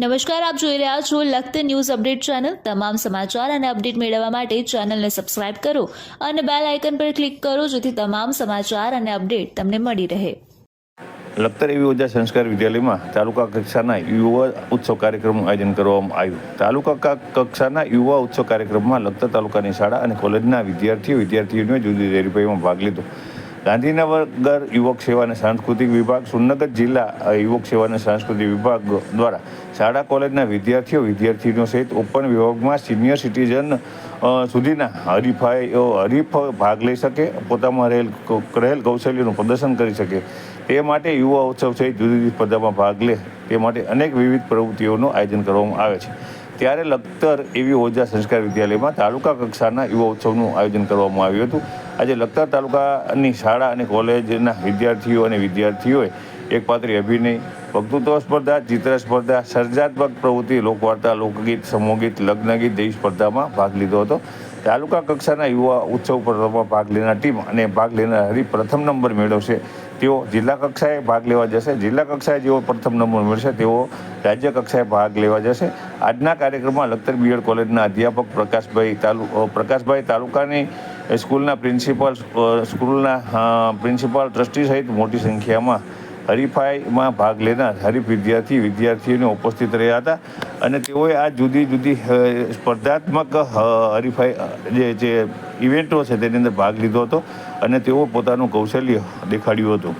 નમસ્કાર, આપ જોઈ રહ્યા છો લખત ન્યૂઝ અપડેટ ચેનલ. તમામ સમાચાર અને અપડેટ મેળવવા માટે ચેનલને સબસ્ક્રાઇબ કરો અને બેલ આઇકન પર ક્લિક કરો જેથી તમામ સમાચાર અને અપડેટ તમને મળી રહે. લખતર એવી ઓજા સંસ્કાર વિદ્યાલયમાં તાલુકા કક્ષાના યુવા ઉત્સવ કાર્યક્રમનું આયોજન કરવામાં આવ્યું. તાલુકા કક્ષાના યુવા ઉત્સવ કાર્યક્રમમાં લખતર તાલુકાની શાળા અને કોલેજના વિદ્યાર્થીઓ વિદ્યાર્થીઓને જુદી જુદી હરીફાઈમાં ભાગ લીધો. ગાંધીનગર યુવક સેવા અને સાંસ્કૃતિક વિભાગ, સુરનગર જિલ્લા યુવક સેવા સાંસ્કૃતિક વિભાગ દ્વારા શાળા, કોલેજના વિદ્યાર્થીઓ વિદ્યાર્થીઓ સહિત ઓપન વિભાગમાં સિનિયર સિટીઝન સુધીના હરીફાઈઓ, હરીફ ભાગ લઈ શકે, પોતામાં રહેલ રહેલ કૌશલ્યનું પ્રદર્શન કરી શકે. તે માટે યુવા ઉત્સવ સહિત જુદી જુદી સ્પર્ધામાં ભાગ લે. તે માટે અનેક વિવિધ પ્રવૃત્તિઓનું આયોજન કરવામાં આવે છે. ત્યારે લખતર એવી ઓજા સંસ્કાર વિદ્યાલયમાં તાલુકા કક્ષાના યુવા ઉત્સવનું આયોજન કરવામાં આવ્યું હતું. આજે લખતર તાલુકાની શાળા અને કોલેજના વિદ્યાર્થીઓ અને વિદ્યાર્થીઓએ એક પાત્રી અભિનય, વક્તૃત્વ સ્પર્ધા, ચિત્ર સ્પર્ધા, સર્જાત્મક પ્રવૃત્તિ, લોકવાર્તા, લોકગીત, સમૂહગીત, લગ્નગીત જેવી સ્પર્ધામાં ભાગ લીધો હતો. તાલુકા કક્ષાના યુવા ઉત્સવ પર ભાગ લેનાર ટીમ અને ભાગ લેનાર હરી પ્રથમ નંબર મેળવશે. તેઓ જિલ્લા કક્ષાએ ભાગ લેવા જશે. જિલ્લા કક્ષાએ જેઓ પ્રથમ નંબર મળશે, તેઓ રાજ્ય કક્ષાએ ભાગ લેવા જશે. આજના કાર્યક્રમમાં લખતર બીએડ કોલેજના અધ્યાપક પ્રકાશભાઈ તાલુ પ્રકાશભાઈ તાલુકાની સ્કૂલના પ્રિન્સિપાલ સ્કૂલના પ્રિન્સિપાલ ટ્રસ્ટી સહિત મોટી સંખ્યામાં હરીફાઈમાં ભાગ લેનાર હરીફ વિદ્યાર્થી, વિદ્યાર્થીઓને ઉપસ્થિત રહ્યા હતા અને તેઓએ આ જુદી જુદી સ્પર્ધાત્મક હરીફાઈ જે જે ઇવેન્ટો છે તેની અંદર ભાગ લીધો હતો અને તેઓ પોતાનું કૌશલ્ય દેખાડ્યું હતું.